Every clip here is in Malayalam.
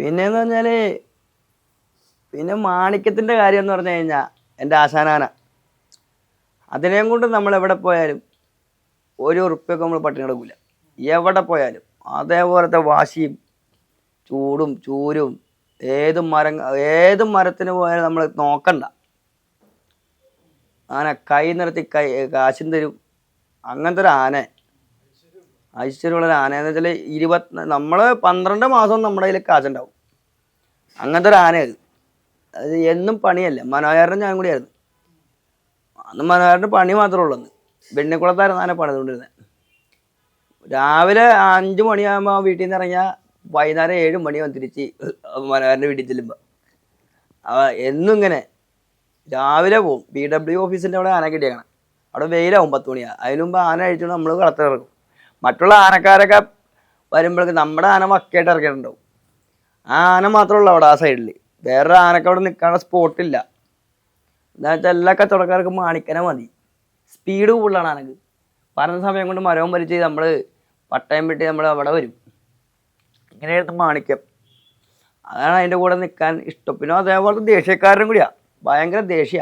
പിന്നെന്ന് പറഞ്ഞാൽ പിന്നെ മാണിക്യത്തിന്റെ കാര്യം എന്ന് പറഞ്ഞു കഴിഞ്ഞാൽ എന്റെ ആശാനാന. അതിനെയും കൊണ്ട് നമ്മൾ എവിടെ പോയാലും ഒരു ഉറുപ്പ്യൊക്കെ നമ്മൾ പട്ടിണി കിടക്കില്ല എവിടെ പോയാലും അതേപോലത്തെ വാശിയും ചൂടും ചൂരും ഏത് മരം ഏത് മരത്തിന് പോയാലും നമ്മൾ നോക്കണ്ട. ആന കൈ നിർത്തി കൈ കാശും തരും. അങ്ങനത്തെ ഒരു ആന ഐശ്വര്യമുള്ള ഒരു ആന എന്ന് വെച്ചാൽ ഇരുപത്തി നമ്മൾ പന്ത്രണ്ട് മാസം നമ്മുടെ കയ്യിൽ കാശുണ്ടാവും. അങ്ങനത്തെ ഒരു ആനയത് അത് എന്നും പണിയല്ല? മനോഹരൻ ഞാൻ കൂടിയായിരുന്നു. അന്ന് മനോഹരന്റെ പണി മാത്രമേ ഉള്ളൂ അന്ന്. വെണ്ണിക്കുളത്തായിരുന്നു ആന പണിതുകൊണ്ടിരുന്നത്. രാവിലെ അഞ്ച് മണിയാകുമ്പോൾ വീട്ടിൽ നിന്ന് ഇറങ്ങിയാൽ വൈകുന്നേരം ഏഴ് മണിയാവും തിരിച്ച് മനോഹരന്റെ വീട്ടിൽ ചെല്ലുമ്പോൾ എന്നും ഇങ്ങനെ. രാവിലെ പോകും ബി ഡബ്ല്യു ഓഫീസിന്റെ അവിടെ ആന കിട്ടിയേക്കണം. അവിടെ വെയിലാവും പത്ത് മണിയാണ് അതിന് ആന അഴിച്ചുകൊണ്ട് നമ്മൾ കളത്തിലിറക്കും മറ്റുള്ള ആനക്കാരൊക്കെ വരുമ്പോഴേക്ക് നമ്മുടെ ആന വക്കായിട്ട് ഇറക്കിയിട്ടുണ്ടാവും ആ ആന മാത്രമല്ല അവിടെ ആ സൈഡിൽ വേറൊരു ആനക്ക് അവിടെ നിൽക്കാനുള്ള സ്പോട്ടില്ല എന്താ വെച്ചാൽ എല്ലാ കച്ചവടക്കാർക്കും മാണിക്കനെ മതി. സ്പീഡ് കൂടുതലാണ് ആനക്ക്. പറഞ്ഞ സമയം കൊണ്ട് മരവും വലിച്ച് നമ്മൾ പട്ടയം വെട്ടി നമ്മൾ അവിടെ വരും. ഇങ്ങനെയായിരുന്നു മാണിക്യം. അതാണ് അതിന്റെ കൂടെ നിൽക്കാൻ ഇഷ്ടം. പിന്നെ അതേപോലെ ദേഷ്യക്കാരനും കൂടിയാണ് ഭയങ്കര ദേഷ്യ.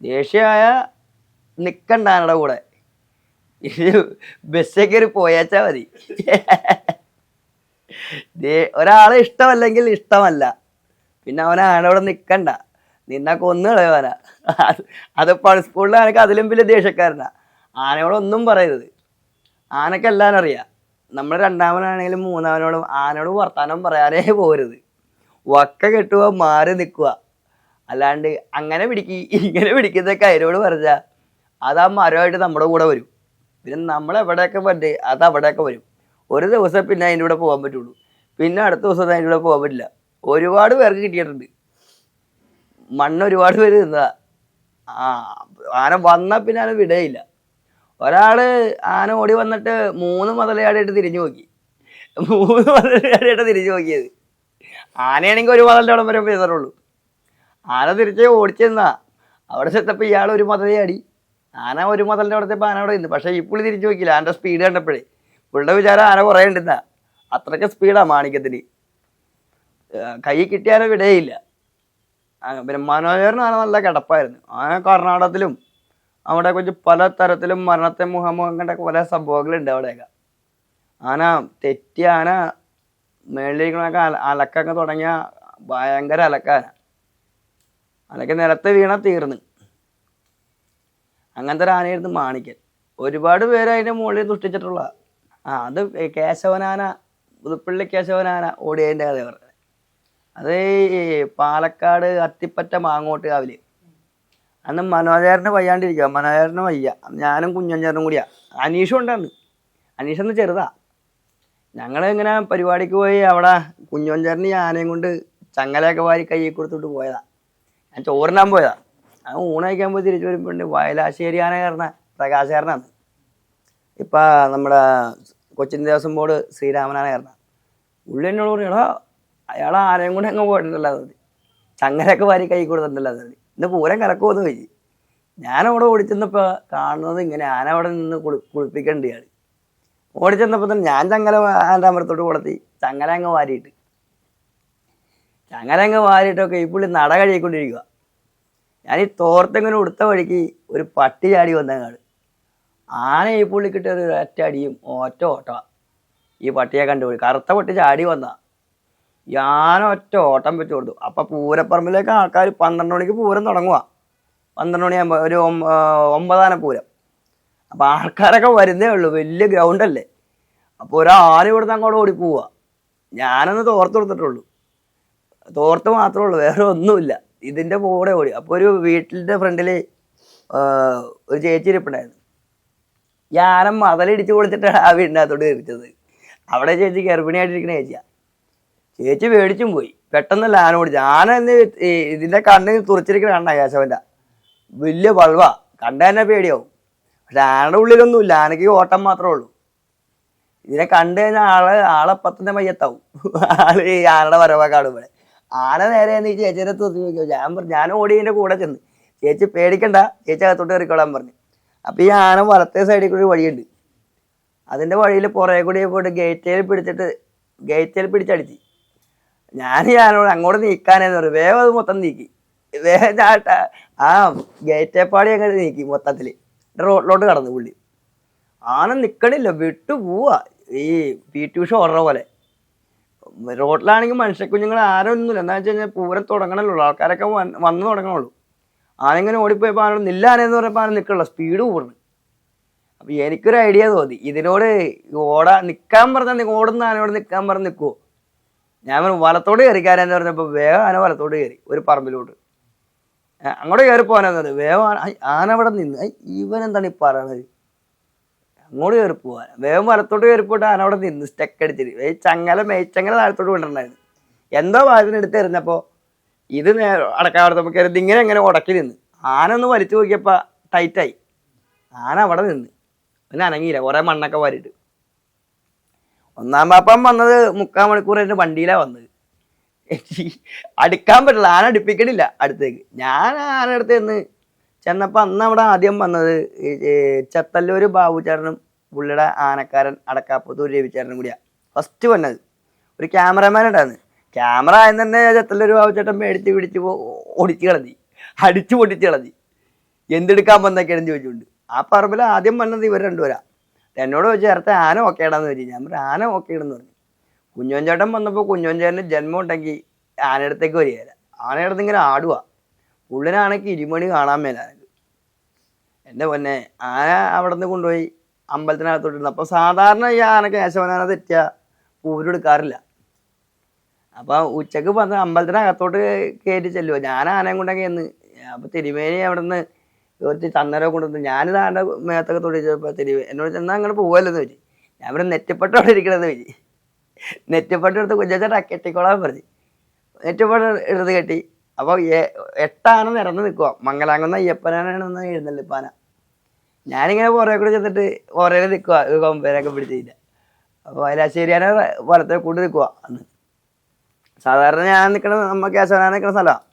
ദേഷ്യമായ നിൽക്കണ്ട ആനയുടെ കൂടെ. ബസ്സിൽ കയറി പോയാച്ചാ മതി. ഒരാളെ ഇഷ്ടമല്ലെങ്കിൽ ഇഷ്ടമല്ല. പിന്നെ അവൻ ആനയോടെ നിൽക്കണ്ട നിന്നെ കൊന്നു കളയവന അത് സ്കൂളിൽ ആനക്ക് അതിലും വലിയ ദേഷ്യക്കാരനാ. ആനയോട് ഒന്നും പറയരുത്. ആനക്ക് എല്ലാം അറിയാം. നമ്മൾ രണ്ടാമനാണെങ്കിലും മൂന്നാമനോടും ആനയോട് വർത്താനം പറയാനേ പോരുത്. വക്ക കെട്ടുക മാറി നിൽക്കുക അല്ലാണ്ട് അങ്ങനെ പിടിക്കി ഇങ്ങനെ പിടിക്കുന്നതൊക്കെ അതിനോട് പറഞ്ഞാൽ അത് ആ മരമായിട്ട് നമ്മുടെ കൂടെ വരും. പിന്നെ നമ്മൾ എവിടെയൊക്കെ പറ്റേ അത് അവിടെയൊക്കെ വരും. ഒരു ദിവസം പിന്നെ അതിന്റെ കൂടെ പോകാൻ പറ്റുള്ളൂ. പിന്നെ അടുത്ത ദിവസം അതിന്റെ കൂടെ പോകാൻ പറ്റില്ല. ഒരുപാട് പേർക്ക് കിട്ടിയിട്ടുണ്ട്. മണ്ണ് ഒരുപാട് പേര് തിന്നതാ. ആ ആന വന്നാൽ പിന്നെ ആന വിടയില്ല. ഒരാൾ ആന ഓടി വന്നിട്ട് മൂന്ന് മതലയാടായിട്ട് തിരിഞ്ഞു നോക്കി. മൂന്ന് മതലയാടായിട്ട് തിരിഞ്ഞു നോക്കിയത്. ആനയാണെങ്കിൽ ഒരു മതലിന്റെ അവിടെ വരെ പേരുള്ളൂ ആന തിരിച്ച് ഓടിച്ചെന്നാ. അവിടെ ചെത്തപ്പോൾ ഇയാൾ ഒരു മതലയാടി. ആന ഒരു മതലിന്റെ അവിടത്തെ ആന അവിടെ ഇന്ന് പക്ഷേ പുള്ളി തിരിച്ചു നോക്കിയില്ല. ആന്റെ സ്പീഡ് കണ്ടപ്പോഴേ. പുള്ളിയുടെ വിചാരം ആന കുറേ ഉണ്ടെന്നാ. അത്രയ്ക്ക് സ്പീഡാണ് മാണിക്യത്തിന്. കൈ കിട്ടിയാലും വിടേയില്ല പിന്നെ മനോഹരന് ആന നല്ല കിടപ്പായിരുന്നു. ആന കർണാടകത്തിലും അവിടെ കുറച്ച് പല തരത്തിലും മരണത്തെ മുഖമുഖം കണ്ടൊക്കെ പല സംഭവങ്ങളുണ്ട് അവിടെയൊക്കെ. ആന തെറ്റി ആന മേളിലിരിക്കണൊക്കെ അല അലക്കൊക്കെ തുടങ്ങിയ ഭയങ്കര അലക്കാന. അലക്ക് നിലത്ത് വീണ തീർന്ന്. അങ്ങനത്തെ ഒരു ആനയായിരുന്നു മാണിക്കൻ. ഒരുപാട് പേര് അതിന്റെ മുകളിൽ സൃഷ്ടിച്ചിട്ടുള്ള ആ അത് കേശവനാന പുതുപ്പള്ളി കേശവനാന ഓടിയതിന്റെ കഥ പറഞ്ഞത്. അത് ഈ പാലക്കാട് അത്തിപ്പറ്റ മാങ്ങോട്ട് കാവിൽ അന്ന് മനോജാരനെ വയ്യാണ്ടിരിക്കുക മനോജാരനെ വയ്യ. ഞാനും കുഞ്ഞഞ്ചാരനും കൂടിയാ. അനീഷും ഉണ്ടായിരുന്നു അനീഷ് എന്ന് ചെറുതാ. ഞങ്ങൾ ഇങ്ങനെ പരിപാടിക്ക് പോയി അവിടെ കുഞ്ഞഞ്ചേരന് ആനയും കൊണ്ട് ചങ്ങലയൊക്കെ വാരി കൈ കൊടുത്തിട്ട് പോയതാ. ഞാൻ ചോറിനാൻ പോയതാ. ആ ഊണയക്കുമ്പോൾ പോയി തിരിച്ചു വരുമ്പോണ്ട്. വയലാശ്ശേരി ആന കാരണ പ്രകാശകാരനാണ്. ഇപ്പം നമ്മുടെ കൊച്ചിൻ ദേവസ്വം ബോർഡ് ശ്രീരാമനാണ് കാരണം ഉള്ളി എന്നോട് പറഞ്ഞു അയാൾ ആരെയും കൂടെ അങ്ങ് പോയിട്ടുണ്ടല്ലോ അത്. ചങ്ങരൊക്കെ വാരി കൈ കൊടുത്തിട്ടുണ്ടല്ലോ അത്. ഇന്ന് പൂരം കലക്കുമെന്ന് ചോദിച്ചു. ഞാനവിടെ ഓടിച്ചെന്നപ്പോൾ കാണുന്നത് ഇങ്ങനെ ആന അവിടെ നിന്ന് കുളി കുളിപ്പിക്കേണ്ട ഇയാൾ ഓടിച്ചെന്നപ്പോൾ തന്നെ ഞാൻ ചങ്ങല ആന്റെ അമരത്തോട്ട് കൊടുത്തി ചങ്ങല അങ്ങ് വാരിയിട്ട്. ചങ്ങല അങ്ങ് വാരിയിട്ടൊക്കെ ഈ പുള്ളി നട കഴിക്കൊണ്ടിരിക്കുക ഞാൻ ഈ തോർത്തെങ്ങനെ ഉടുത്ത വഴിക്ക് ഒരു പട്ടി ചാടി വന്നങ്ങാട്. ആന ഈ പുള്ളി കിട്ടിയ ഒരു ഒറ്റ അടിയും ഒറ്റ ഓട്ട ഈ പട്ടിയെ കണ്ടുപോയി കറുത്ത പട്ടി ചാടി വന്ന. ഞാൻ ഒറ്റ ഓട്ടം വെച്ച് കൊടുത്തു. അപ്പം പൂരപ്പറമ്പിലേക്ക് ആൾക്കാർ പന്ത്രണ്ട് മണിക്ക് പൂരം തുടങ്ങുക പന്ത്രണ്ട് മണിയാകുമ്പോൾ ഒരു ഒമ്പതാന പൂരം. അപ്പോൾ ആൾക്കാരൊക്കെ വരുന്നേ ഉള്ളൂ. വലിയ ഗ്രൗണ്ട് അല്ലേ. അപ്പോൾ ഒരു ആന ഇവിടുന്ന് അങ്ങോട്ട് ഓടിപ്പോവുക പോവുക ഞാനൊന്ന് തോർത്ത് കൊടുത്തിട്ടുള്ളൂ. തോർത്ത് മാത്രമേ ഉള്ളൂ. വേറെ ഒന്നുമില്ല. ഇതിന്റെ കൂടെ ഓടി. അപ്പോൾ ഒരു വീട്ടിന്റെ ഫ്രണ്ടിൽ ഒരു ചേച്ചി ഇരിപ്പുണ്ടായിരുന്നു. ഞാനും മതലിടിച്ച് പൊളിച്ചിട്ടാണ് ആ വീടിനകത്തോട്ട് കയറിച്ചത്. അവിടെ ചേച്ചി ഗർഭിണിയായിട്ടിരിക്കുന്ന ചേച്ചിയാ. ചേച്ചി മേടിച്ചും പോയി. പെട്ടെന്നല്ല ആന ഓടിച്ചു. ആന എന്ന് ഇതിന്റെ കണ്ണിൽ തുറച്ചിരിക്കണ കണ്ട കേശവന്റെ വലിയ വൾവ. കണ്ട തന്നെ പേടിയാവും. പക്ഷെ ആനയുടെ ഉള്ളിലൊന്നുമില്ല ആനയ്ക്ക് ഓട്ടം മാത്രമേ ഉള്ളൂ. ഇതിനെ കണ്ടു കഴിഞ്ഞാൽ ആൾ ആളെ പത്തിന്റെ മയ്യത്താവും. ആൾ ഈ ആനയുടെ വരവാ കാണുമ്പോൾ ആന നേരെ നീ ചേച്ചിയുടെ തുറച്ച് നോക്കിയോ? ഞാൻ പറഞ്ഞു ഞാൻ ഓടി എന്റെ കൂടെ ചെന്ന്. ചേച്ചി പേടിക്കണ്ട ചേച്ചി അകത്തോട്ട് കയറിക്കോളാൻ പറഞ്ഞു. അപ്പൊ ഈ ആന വലത്തെ സൈഡിൽ കൂടി വഴിയുണ്ട്. അതിന്റെ വഴിയിൽ പുറകെ കൂടി പോയിട്ട് ഗേറ്റേൽ പിടിച്ചിട്ട് ഗേറ്റേൽ പിടിച്ചടിച്ച്. ഞാൻ ഈ ആനോട് അങ്ങോട്ട് നീക്കാനെന്ന് പറഞ്ഞു. വേഗം അത് മൊത്തം നീക്കി. വേഗം ചാട്ട ആ ഗേറ്റേപ്പാടി അങ്ങനെ നീക്കി മൊത്തത്തിൽ. റോഡിലോട്ട് കടന്നു പുള്ളി. ആന നിക്കണില്ല വിട്ടു പോവാ ഈ പി ടി ഉഷ ഓർഡർ പോലെ. റോഡിലാണെങ്കിൽ മനുഷ്യ കുഞ്ഞുങ്ങൾ ആരും ഒന്നുമില്ല എന്താ വെച്ച് കഴിഞ്ഞാൽ പൂരം തുടങ്ങണല്ലോ. ആൾക്കാരൊക്കെ വന്ന് തുടങ്ങണുള്ളൂ. ആരെങ്കിലും ഓടിപ്പോയപ്പോൾ ആനോട് നില്ലാനെന്ന് പറഞ്ഞപ്പോൾ ആരും നിൽക്കണല്ലോ സ്പീഡ് കൂടുന്നു അപ്പം എനിക്കൊരു ഐഡിയ തോന്നി. ഇതിനോട് ഓടാ നിൽക്കാൻ പറഞ്ഞാൽ നിങ്ങൾ ഓടുന്ന ആനയോട് നിൽക്കാൻ പറഞ്ഞ് നിൽക്കുമോ ഞാൻ പറഞ്ഞു വലത്തോട് കയറി കയറിക്കാരെന്ന് പറഞ്ഞപ്പോൾ വേഗം ആന വലത്തോട് കയറി. ഒരു പറമ്പിലോട്ട്. അങ്ങോട്ട് കയറി പോകാനെന്ന് പറഞ്ഞു വേഗം ആന അവിടെ നിന്ന്. ഇവൻ എന്താണ് ഈ പറയണത്? അങ്ങോട്ട് കയറി പോവാൻ. വേഗം വലത്തോട്ട് കയറി പോയിട്ട് ആന അവിടെ നിന്ന് സ്റ്റെക്ക് അടിച്ചിട്ട് ഈ ചങ്ങല മേച്ചങ്ങല താഴത്തോട്ട് കൊണ്ടിട്ടുണ്ടായിരുന്നു എന്തോ ഭാഗത്തിന് എടുത്ത് എറിഞ്ഞപ്പോൾ ഇത് നേരെ നമുക്ക് എറിഞ്ഞ് ഇങ്ങനെ എങ്ങനെ ഉടക്കി നിന്ന്. ആന ഒന്ന് വലിച്ചു നോക്കിയപ്പോൾ ടൈറ്റായി ആന അവിടെ നിന്ന്. പിന്നെ അനങ്ങിയില്ല. കുറേ മണ്ണൊക്കെ വാരിയിട്ട്. ഒന്നാം പാപ്പം വന്നത് മുക്കാൽ മണിക്കൂർ എന്റെ വണ്ടിയിലാണ് വന്നത്. അടുക്കാൻ പറ്റില്ല. ആന അടുപ്പിക്കണില്ല അടുത്തേക്ക്. ഞാൻ ആന അടുത്ത് ചെന്ന് ചെന്നപ്പോൾ അന്ന് അവിടെ ആദ്യം വന്നത് ചെത്തല്ലൂർ ബാബുചേട്ടനും പുള്ളിയുടെ ആനക്കാരൻ അടക്കാപ്പത്തൂർ രവിചേട്ടനും കൂടിയാ. ഫസ്റ്റ് വന്നത്. ഒരു ക്യാമറമാൻ ഉണ്ടായിരുന്നു. ക്യാമറ ആയെന്ന് തന്നെ ചെത്തല്ലൂർ ബാബുചേട്ടൻ മേടിച്ച് പിടിച്ച് ഓടിച്ച് കളഞ്ഞി. അടിച്ചു പൊട്ടിച്ച് കളഞ്ഞി. എന്തെടുക്കാൻ വന്നൊക്കെയാണെന്ന് ചോദിച്ചുകൊണ്ട്. ആ പറമ്പിൽ ആദ്യം വന്നത് ഇവർ രണ്ടുപേരാ. എന്നോട് ചോദിച്ചു നേരത്തെ ആന ഓക്കേടാന്ന് ചോദിച്ചു. ഞാൻ പറഞ്ഞു ആന ഓക്കെ ഇടുന്നു പറഞ്ഞു. കുഞ്ഞോൻ ചേട്ടൻ വന്നപ്പോൾ കുഞ്ഞോൻ ചേട്ടന് ജന്മം ഉണ്ടെങ്കിൽ ആനയടുത്തേക്ക് വരികയില്ല ആനയടുത്ത് ഇങ്ങനെ ആടുക പുള്ളിനാണെങ്കിൽ ഇരുമണി കാണാൻ മേല എന്റെ പൊന്നെ ആന അവിടെ കൊണ്ടുപോയി അമ്പലത്തിനകത്തോട്ടിരുന്നു? അപ്പോൾ സാധാരണ ഈ ആനക്ക് യശവനാന തെറ്റിയ പൂരെടുക്കാറില്ല അപ്പൊ ഉച്ചയ്ക്ക് വന്ന് അമ്പലത്തിനകത്തോട്ട് കയറ്റി ചെല്ലുമോ ഞാൻ ആനയും കൊണ്ടൊക്കെ എന്ന് അപ്പൊ തിരുമേനി അവിടെ നിന്ന് ഒരു ചന്ദനം കൊണ്ടുവന്ന് ഞാനിത് ആന്റെ മേത്തൊക്കെ തൊടിച്ചപ്പോൾ തിരുമേ എന്നോട് ചെന്നാൽ അങ്ങനെ പോവല്ലെന്ന് വെച്ച് ഞാൻ ഇവിടെ അവിടെ ഇരിക്കണമെന്ന് വെച്ച് നെറ്റപ്പെട്ടെടുത്ത് കുഞ്ഞാച്ചാ കെട്ടിക്കോളാൻ പറഞ്ഞു. നെറ്റപ്പെട്ട എടുത്ത് കെട്ടി. അപ്പോൾ എട്ടാന നിരന്ന് നിൽക്കുക മംഗലാംകുന്ന അയ്യപ്പനാണെന്ന് എഴുന്നള്ളിപ്പാന. ഞാനിങ്ങനെ പുറകെ കൂടെ ചെന്നിട്ട് ഓരോ നിൽക്കുക കൊമ്പേരൊക്കെ പിടിച്ചില്ല അപ്പോൾ അതിലാശ്ശേരിയാനെ വലത്തെ കൂട്ടി നിൽക്കുക അന്ന്. സാധാരണ ഞാൻ നിൽക്കണ നമ്മ കേശവനാൻ നിൽക്കുന്ന സ്ഥലമാണ്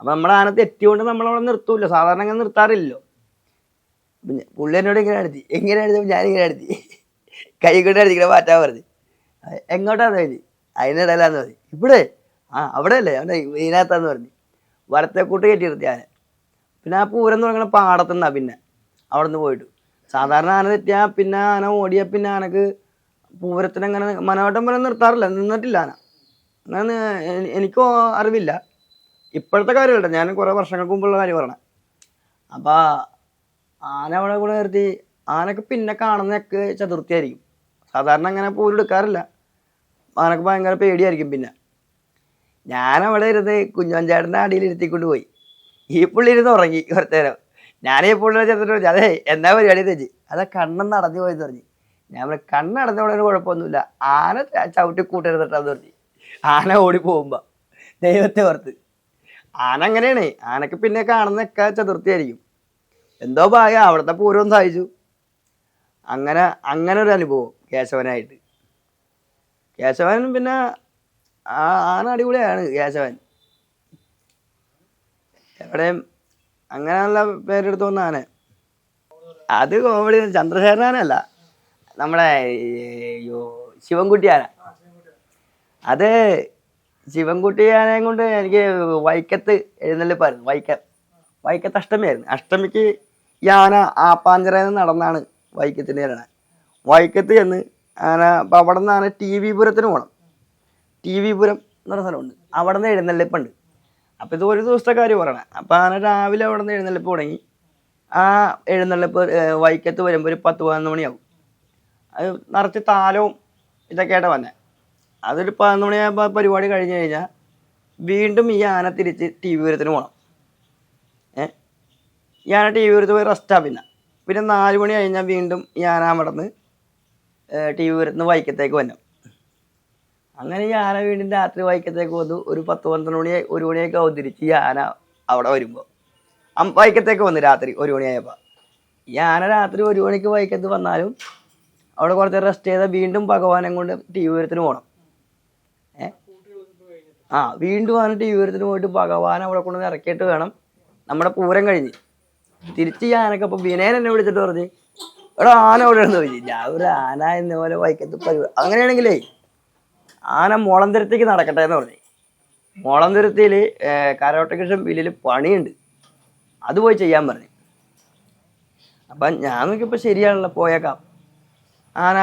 അപ്പോൾ നമ്മുടെ ആന തെറ്റിയോണ്ട് നമ്മളവിടെ നിർത്തൂല്ലോ. സാധാരണ അങ്ങനെ നിർത്താറില്ലല്ലോ. പുള്ളി എന്നോട് ഇങ്ങനെ എഴുതി എങ്ങനെ എഴുതി ഞാനിങ്ങനെ എഴുതി. കൈ കൊണ്ട് അടിച്ചിങ്ങനെ മാറ്റാൻ പറഞ്ഞു. എങ്ങോട്ടാന്ന് പറഞ്ഞു അതിനിടയിലാന്ന് പറഞ്ഞു. ഇവിടെ? ആ അവിടെ അല്ലേ അവിടെ ഇതിനകത്താന്ന് പറഞ്ഞു. വലത്തെ കൂട്ട് കയറ്റി നിർത്തി ആന പിന്നെ ആ പൂരം തുടങ്ങണ പാടത്തുനിന്നാ പിന്നെ. അവിടെ നിന്ന് പോയിട്ട്. സാധാരണ ആന തെറ്റിയാ പിന്നെ ആന ഓടിയാ പിന്നെ ആനക്ക് പൂരത്തിന് അങ്ങനെ മനോട്ടം പോലെ നിർത്താറില്ല. നിന്നിട്ടില്ല ആന. അങ്ങനെ എനിക്കോ അറിവില്ല. ഇപ്പോഴത്തെ കാര്യമല്ല. ഞാൻ കുറേ വർഷങ്ങൾക്ക് മുമ്പുള്ള കാര്യം പറയണേ. അപ്പോൾ ആന അവിടെ കൂടെ നിർത്തി ആനക്ക് പിന്നെ കാണുന്നതൊക്കെ ചതുർത്ഥിയായിരിക്കും. സാധാരണ അങ്ങനെ പൂരെടുക്കാറില്ല ആനക്ക് ഭയങ്കര പേടിയായിരിക്കും പിന്നെ. ഞാൻ അവിടെ ഇരുന്ന് കുഞ്ഞോഞ്ചാടിന്റെ അടിയിൽ ഇരുത്തിക്കൊണ്ട് പോയി. ഈ പുള്ളി ഇരുന്ന് ഉറങ്ങി കുറച്ചേരം ഞാൻ ഈ പുള്ളിയുടെ ചെന്നിട്ട് പറഞ്ഞു അതെ എന്നാ പരിപാടി തെച്ചി അതാ കണ്ണെന്ന് അടഞ്ഞു പോയെന്ന് പറഞ്ഞു. ഞാൻ പറഞ്ഞു കണ്ണടഞ്ഞോടെ ഒരു കുഴപ്പമൊന്നുമില്ല. ആന ചവിട്ടി കൂട്ടരുതട്ടാന്ന് പറഞ്ഞു. ആന ഓടി പോകുമ്പോ ദൈവത്തെ ഓർത്ത്. ആന അങ്ങനെയാണ് ആനക്ക് പിന്നെ കാണുന്നൊക്കെ ചതുർത്ഥിയായിരിക്കും. എന്തോ ഭാഗ്യം അവിടുത്തെ പൂരം സഹിച്ചു. അങ്ങനെ അങ്ങനെ ഒരു അനുഭവം കേശവനായിട്ട്. കേശവൻ പിന്നെ ആ ആന അടിപൊളിയാണ് കേശവൻ എവിടെയും അങ്ങനെയുള്ള പേരെടുത്ത് വന്ന ആന. അത് കോമഡി ചന്ദ്രശേഖരൻ ആനയല്ല. നമ്മുടെ അയ്യോ അത് ശിവൻകുട്ടി കൊണ്ട് എനിക്ക് വൈക്കത്ത് എഴുന്നള്ളിപ്പായിരുന്നു വൈക്കം വൈക്കത്ത് അഷ്ടമിയായിരുന്നു അഷ്ടമിക്ക് ഈ ആന ആപ്പാഞ്ചിറയിൽ നിന്ന് നടന്നാണ് വൈക്കത്തിന് വരണത് വൈക്കത്ത് ചെന്ന് ആന അപ്പം അവിടെ നിന്ന് ആന ടി വി പുരത്തിന് പോകണം ടി വി പുരം എന്ന് പറഞ്ഞ സ്ഥലമുണ്ട്. അവിടെ നിന്ന് എഴുന്നള്ളിപ്പുണ്ട്. അപ്പോൾ ഇത് ഒരു ദിവസത്തെ കാര്യം പറയണേ. അപ്പോൾ ആന രാവിലെ അവിടെ നിന്ന് എഴുന്നള്ളിപ്പ് തുടങ്ങി. ആ എഴുന്നള്ളിപ്പ് വൈക്കത്ത് വരുമ്പോൾ ഒരു പത്ത് പതിനൊന്ന് മണിയാവും. അത് നിറച്ച് താലവും ഇതൊക്കെ ആയിട്ട് അതൊരു പതിനൊന്ന് മണിയാകുമ്പോൾ പരിപാടി കഴിഞ്ഞ് കഴിഞ്ഞാൽ വീണ്ടും ഈ ആന തിരിച്ച് ടി വി പൂരത്തിന് പോകണം ഏ? ഈ ആന ടി വി പൂരത്ത് പോയി റെസ്റ്റാണ് പിന്നെ. പിന്നെ നാല് മണി കഴിഞ്ഞാൽ വീണ്ടും ഈ ആന അവിടെ നിന്ന് ടി വി പൂരത്തിന് വൈക്കത്തേക്ക് വന്നു. അങ്ങനെ ആന വീണ്ടും രാത്രി വൈക്കത്തേക്ക് വന്നു. ഒരു പത്ത് പന്ത്രണ്ട് മണി ഒരു മണിയൊക്കെ ആവും തിരിച്ച് ഈ ആന അവിടെ വരുമ്പോൾ വൈക്കത്തേക്ക് വന്നു രാത്രി ഒരു മണിയായപ്പോൾ ആന രാത്രി ഒരു മണിക്ക് വൈക്കത്ത് വന്നാലും അവിടെ കുറച്ച് റെസ്റ്റ് ചെയ്താൽ വീണ്ടും ഭഗവാനെ കൊണ്ട് ടി വിരത്തിന് പോകണം ഏ? ആ വീണ്ടും വന്ന് ടി വിരത്തിന് പോയിട്ട് ഭഗവാൻ അവിടെ കൊണ്ട് ഇറക്കിയിട്ട് വേണം. നമ്മുടെ പൂരം കഴിഞ്ഞ്. തിരിച്ച് ആനക്ക് അപ്പോൾ വിനയൻ എന്നെ വിളിച്ചിട്ട് പറഞ്ഞ് എടാ ആന അവിടെ ചോദിച്ചു. ഞാൻ ഒരു ആന എന്ന പോലെ വൈക്കത്ത് അങ്ങനെയാണെങ്കിലേ ആന മുളന്തരത്തേക്ക് നടക്കട്ടെ എന്ന് പറഞ്ഞു. മോളന്തുരത്തിൽ കരോട്ടകൃഷ്ണൻ വില്ലിൽ പണിയുണ്ട്. അത് പോയി ചെയ്യാൻ പറഞ്ഞു. അപ്പം ഞാൻ നോക്കിയപ്പോൾ ശരിയാണല്ലോ പോയേക്കാം. ആന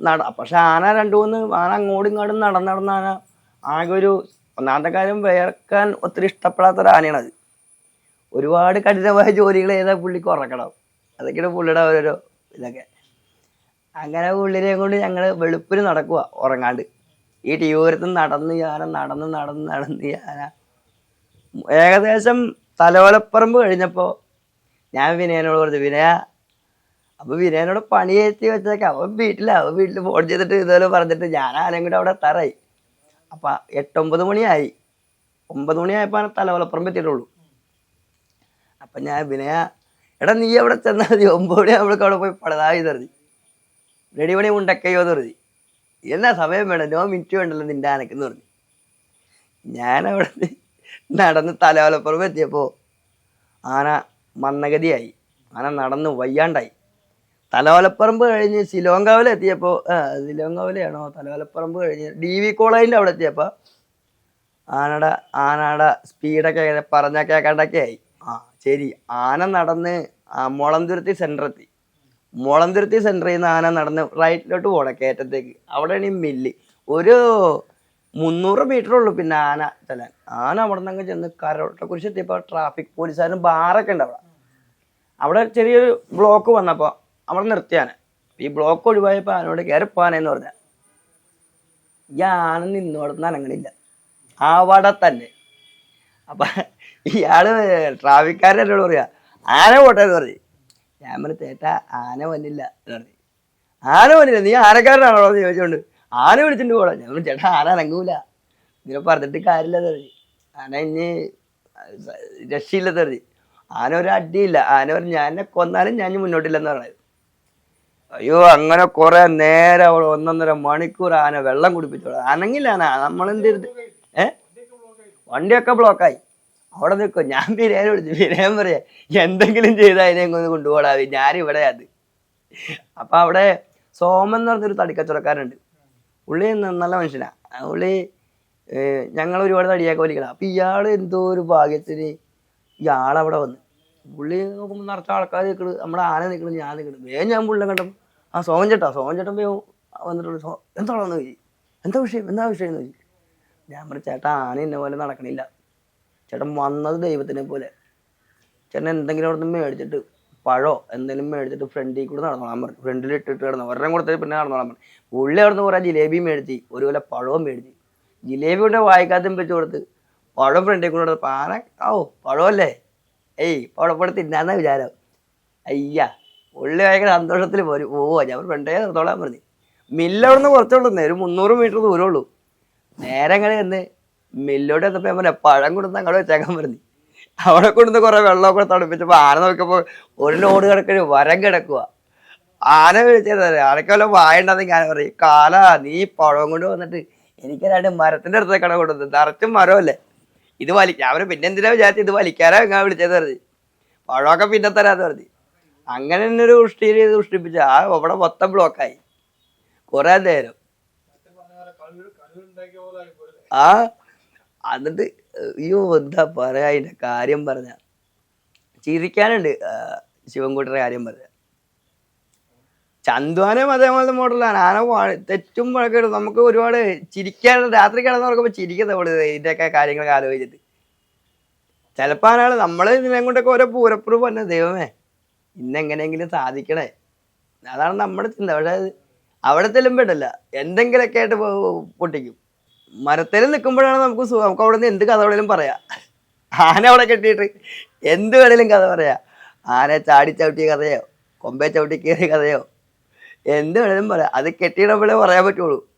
നട പക്ഷെ ആന രണ്ടു മൂന്ന് ആന അങ്ങോട്ടും ഇങ്ങോട്ടും നടന്ന് നടന്ന ആന ആകെ ഒരു ഒന്നാമത്തെ കാര്യം വേർക്കാൻ ഒത്തിരി ഇഷ്ടപ്പെടാത്ത ഒരു ആനയാണത്. ഒരുപാട് കഠിനമായ ജോലികൾ ചെയ്താൽ പുള്ളിക്ക് ഉറക്കണം അതൊക്കെയാണ് പുള്ളിയുടെ ഓരോരോ ഇതൊക്കെ. അങ്ങനെ പുള്ളിനെ കൊണ്ട് ഞങ്ങൾ വെളുപ്പിന് നടക്കുക ഉറങ്ങാണ്ട്. ഈ ടീവൂരത്ത് നടന്ന് ഞാന നടന്ന് നടന്ന് നടന്ന് ഞാന. ഏകദേശം തലോലപ്പറമ്പ് കഴിഞ്ഞപ്പോൾ ഞാൻ വിനയനോട് പറഞ്ഞു വിനയ അപ്പൊ വിനയനോട് പണി കയറ്റി വെച്ചേക്കാം. അവൻ വീട്ടിലാ. അവൻ വീട്ടിൽ ഫോൺ ചെയ്തിട്ട് ഇതുപോലെ പറഞ്ഞിട്ട് ഞാൻ ആനയും കൂടെ അവിടെ എത്താറായി അപ്പൊ എട്ടൊമ്പത് മണിയായി. ഒമ്പത് മണിയായപ്പോൾ തലവലപ്പുറം എത്തിയിട്ടുള്ളൂ. അപ്പൊ ഞാൻ വിനയ എടാ നീ അവിടെ ചെന്നാൽ മതി. ഒമ്പത് മണി നമ്മൾക്ക് അവിടെ പോയി പടതായി തരുതി റെഡി പണി ഉണ്ടക്കയോ തരുതി എന്നാ സമയം വേണം? നോ മിനിറ്റ് വേണ്ടല്ലോ നിന്റെ ആനക്കെന്ന് പറഞ്ഞു. അവിടെ നടന്ന് തലവലപ്പുറം എത്തിയപ്പോൾ ആന മന്ദഗതിയായി. ആന നടന്ന് വയ്യാണ്ടായി. തലവലപ്പറമ്പ് കഴിഞ്ഞ് ശിലോങ്കാവിൽ എത്തിയപ്പോൾ ശിലോങ്കാവിലെയാണോ? തലവലപ്പറമ്പ് കഴിഞ്ഞ് ഡി വി കോളേജിന്റെ അവിടെ എത്തിയപ്പോൾ ആനട ആനയുടെ സ്പീഡൊക്കെ പറഞ്ഞാൽ കേൾക്കാണ്ടൊക്കെ ആയി ആ ശരി. ആന നടന്ന് മുളന്തുരുത്തി സെന്റർ എത്തി. മുളന്തുരുത്തി സെന്ററിൽ നിന്ന് ആന നടന്ന് റൈറ്റിലോട്ട് പോകണം കയറ്റത്തേക്ക്. അവിടെയാണ് ഈ മില്ല്. ഒരു മുന്നൂറ് മീറ്റർ ഉള്ളൂ പിന്നെ ആന ചെല്ലാൻ. ആന അവിടെ നിന്ന് അങ്ങ് ചെന്ന് കരോട്ടെ കുറിച്ച് എത്തിയപ്പോൾ ട്രാഫിക് പോലീസുകാരും ബാറൊക്കെ ഉണ്ട് അവിടെ. അവിടെ ചെറിയൊരു ബ്ലോക്ക് വന്നപ്പോൾ അവിടെ നിർത്തിയാനെ ഈ ബ്ലോക്ക് ഒഴിവായപ്പോൾ ആനോട് കയറിപ്പോവാനെന്ന് പറഞ്ഞ. ഈ ആന നിന്നോടത്ത് അനങ്ങണില്ല. അവിടെ തന്നെ. അപ്പം ഇയാൾ ട്രാഫിക്കാരൻ എന്നോട് പറയാ ആന പോട്ടെ എന്ന് പറഞ്ഞു. ഞാൻ പറഞ്ഞു ചേട്ടാ ആന വന്നില്ല എന്ന് പറഞ്ഞു. ആന വന്നില്ല? നീ ആനക്കാരനാണോ? എന്ന് ചോദിച്ചോണ്ട് ആന വിളിച്ചിട്ട് പോടാ. ഞാൻ ചേട്ടാ ആന ഇറങ്ങൂല. ഇങ്ങനെ പറഞ്ഞിട്ട് കാര്യമില്ല പറഞ്ഞു. ആന ഇനി രക്ഷയില്ല പറഞ്ഞു. ആന ഒരു അടിയില്ല. ആന പറഞ്ഞു ഞാൻ എന്നെ കൊന്നാലും ഞാൻ മുന്നോട്ടില്ലെന്ന് പറഞ്ഞത് അയ്യോ അങ്ങനെ കുറെ നേരം അവൾ ഒന്നൊന്നര മണിക്കൂർ ആന വെള്ളം കുടിപ്പിച്ചോളാം. അനങ്ങില്ല ആന. നമ്മളെന്ത് ചെയ്ത് ഏ വണ്ടിയൊക്കെ ബ്ലോക്കായി അവിടെ നിൽക്കും. ഞാൻ ബിരിയാണി വിളിച്ചു ബിരിയാണി പറയാ എന്തെങ്കിലും ചെയ്ത് അതിനെ ഒന്ന് കൊണ്ടുപോകാതെ ഞാനിവിടെ അത്. അപ്പൊ അവിടെ സോമൻ എന്ന് പറഞ്ഞൊരു തടിക്കച്ചവടക്കാരുണ്ട് ഉള്ളി നല്ല മനുഷ്യനാ. ഉള്ളി ഞങ്ങൾ ഒരുപാട് തടിയാക്കി വലിക്കണം അപ്പൊ ഇയാൾ എന്തോ ഒരു ഭാഗ്യത്തിന് ഇയാളവിടെ വന്ന്. പുള്ളി നോക്കുമ്പോൾ നിറച്ച ആൾക്കാർ നിൽക്കണ്. നമ്മുടെ ആന നിൽക്കണ് ഞാൻ നിൽക്കണ്. വേഗം ഞാൻ പുള്ളിനെ കണ്ടപ്പോൾ ആ സോമൻ ചേട്ടാ സോമൻ ചേട്ടൻ വേഗം വന്നിട്ടുണ്ട്. സോ എന്താണെന്ന് ചോദിച്ചു. എന്താ വിഷയം? എന്താ വിഷയം? എന്ന് ചോദിച്ചു. ഞാൻ പറഞ്ഞു ചേട്ടാ ആന ഇന്ന പോലെ നടക്കണില്ല. ചേട്ടൻ വന്നത് ദൈവത്തിനെ പോലെ. ചേട്ടൻ എന്തെങ്കിലും അവിടെ നിന്ന് മേടിച്ചിട്ട് പഴോ എന്തെങ്കിലും മേടിച്ചിട്ട് ഫ്രണ്ടിൽ കൂടെ നടന്നോളാൻ പറഞ്ഞു. ഫ്രണ്ടിൽ ഇട്ടിട്ട് കിടന്നു ഒരെണ്ണം കൊടുത്തിട്ട് പിന്നെ നടന്നോളാൻ പറഞ്ഞു. പുള്ളി അവിടെ നിന്ന് കുറേ ജിലേബിയും മേടിച്ച് ഒരു കൊല്ലം പഴവും മേടിച്ച്. ജിലേബി കൊണ്ട് വായിക്കാത്തും വെച്ച് കൊടുത്ത് പഴം ഫ്രണ്ടിൽ കൂടെ കൊടുത്ത് പാന ഓ പഴമല്ലേ? ഏയ് പഴപ്പഴം തിന്നാന്ന വിചാരം. അയ്യ ഉള്ളി ഭയങ്കര സന്തോഷത്തിൽ പോരും. ഓ ഞാൻ ഫ്രണ്ടേ നിർത്തോളാൻ പറഞ്ഞു. മില്ല അവിടെ നിന്ന് കുറച്ചുള്ളൂ ഒരു മുന്നൂറ് മീറ്റർ ദൂരമുള്ളൂ നേരെ ചെന്ന് മില്ലോട്ട് എത്തപ്പോ ഞാൻ പറഞ്ഞു പഴം കൊടുത്ത് അങ്ങോട്ട് വെച്ചേക്കാൻ പറഞ്ഞു. അവിടെ കൊണ്ടുവന്ന് കുറെ വെള്ളമൊക്കെ തണുപ്പിച്ചപ്പോൾ ആന നോക്കിയപ്പോൾ ഒരു ലോഡ് കിടക്കണ വരം കിടക്കുക ആന വിളിച്ചത് ആനക്ക് വല്ല വായണ്ടെന്ന് ഞാൻ പറയും. കാല നീ പഴം കൊണ്ട് വന്നിട്ട് എനിക്ക് രണ്ട് മരത്തിന്റെ അടുത്തേക്കാണ് കൊണ്ടുവന്നത്. നിറച്ചും മരമല്ലേ? ഇത് വലിക്കാം അവർ പിന്നെ എന്തിനാ വിചാരിച്ചു? ഇത് വലിക്കാനാ ഞാൻ വിളിച്ചത് പറഞ്ഞു. പഴമൊക്കെ പിന്നെ തരാന്ന് പറഞ്ഞു. അങ്ങനെ തന്നെ ഒരു ഉഷ്ടി ചെയ്ത് ഉഷ്ടിപ്പിച്ച ആ അവിടെ മൊത്തം ബ്ലോക്കായി. കുറെ നേരം. ആ? എന്നിട്ട് അയ്യോ എന്താ പറയാ അതിന്റെ കാര്യം പറഞ്ഞ. ചിരിക്കാനുണ്ട് ശിവൻകുട്ടിയുടെ കാര്യം പറഞ്ഞ. ചന്ദ്വാനും അതേപോലത്തെ മോഡലാണ്. ആന തെറ്റും വഴക്കിടും നമുക്ക് ഒരുപാട് ചിരിക്കാനുള്ള രാത്രി കിടന്ന് നോക്കുമ്പോൾ ചിരിക്കുന്ന നമ്മൾ ഇതിന്റെയൊക്കെ കാര്യങ്ങളൊക്കെ ആലോചിച്ചിട്ട്. ചിലപ്പോൾ ആനാണ് നമ്മൾ ഇതിനെ കൊണ്ടൊക്കെ ഓരോ പൂരപ്പുറം പറഞ്ഞ ദൈവമേ ഇന്നെങ്ങനെയെങ്കിലും സാധിക്കണേ. അതാണ് നമ്മുടെ ചിന്ത. പക്ഷേ അവിടെ ചെല്ലുമ്പോഴല്ല എന്തെങ്കിലുമൊക്കെ ആയിട്ട് പൊട്ടിക്കും. മരത്തിൽ നിൽക്കുമ്പോഴാണ് നമുക്ക് നമുക്ക് അവിടെ നിന്ന് എന്ത് കഥ വേണേലും പറയാം. ആന അവിടെ കെട്ടിയിട്ട് എന്ത് വേണേലും കഥ പറയാം. ആന ചാടി ചവിട്ടിയ കഥയോ കൊമ്പെ ചവിട്ടി കയറിയ കഥയോ എന്ത് വേണേലും പറയാം. അത് കെട്ടിയിടുമ്പോഴേ പറയാൻ പറ്റുള്ളൂ.